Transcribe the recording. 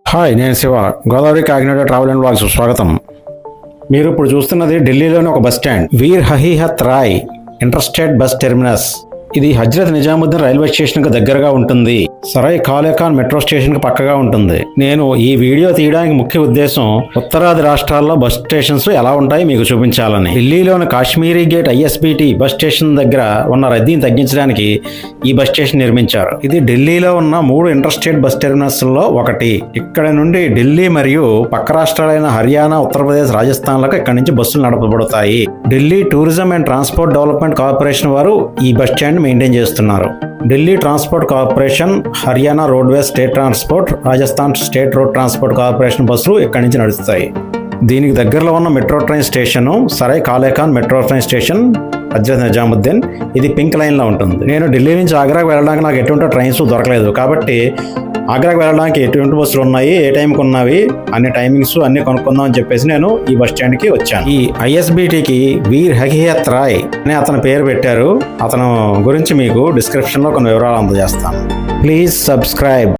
Hi నేను Shiva. Godavari Kakinada travel and blogs స్వాగతం. మీరు ఇప్పుడు చూస్తున్నది ఢిల్లీలోని ఒక bus stand. Veer Hakikat Rai interstate bus terminus. ఇది హజ్రత్ నిజాముద్దీన్ రైల్వే స్టేషన్కు దగ్గరగా ఉంటుంది. సరై కాలేఖాన్ మెట్రో స్టేషన్కి పక్కగా ఉంటుంది. నేను ఈ వీడియో తీయడానికి ముఖ్య ఉద్దేశం ఉత్తరాది రాష్ట్రాల్లో బస్ స్టేషన్స్ ఎలా ఉంటాయి మీకు చూపించాలని. ఢిల్లీలోని Kashmiri gate ISBT bus station దగ్గర ఉన్న రద్దీని తగ్గించడానికి ఈ బస్ స్టేషన్ నిర్మించారు. ఇది ఢిల్లీలో ఉన్న మూడు ఇంటర్స్టేట్ బస్ టెర్మినల్స్లో ఒకటి. ఇక్కడ నుండి ఢిల్లీ మరియు పక్క రాష్ట్రాలైన హర్యానా ఉత్తరప్రదేశ్ రాజస్థాన్లకు ఇక్కడ నుంచి బస్సులు నడపబడతాయి. Delhi tourism and transport development corporation వారు ఈ బస్ స్టాండ్ మెయింటైన్ చేస్తున్నారు. Delhi transport corporation Haryana roadways state transport Rajasthan state road transport corporation బస్సులు ఇక్కడి నుంచి నడుస్తాయి. దీనికి దగ్గరలో ఉన్న metro train station Sarai Kale Khan metro train station Hazrat Nizamuddin ఇది పింక్ లైన్లో ఉంటుంది. నేను ఢిల్లీ నుంచి ఆగ్రాకి వెళ్ళడానికి నాకు ఎటువంటి ట్రైన్స్ దొరకలేదు. కాబట్టి ఆగ్రాకి వెళ్ళడానికి ఎటువంటి బస్సులు ఉన్నాయి? ఏ టైంకి ఉన్నవి? అన్ని టైమింగ్స్ అన్ని కొనుక్కుందాం అని చెప్పేసి నేను ఈ బస్ స్టాండ్కి వచ్చాను. ఈ ఐఎస్బిటికి వీర్ హకియత్ రాయ్ అని అతని పేరు పెట్టారు. అతను గురించి మీకు డిస్క్రిప్షన్లో కొన్ని వివరాలు అందజేస్తాను. Please subscribe.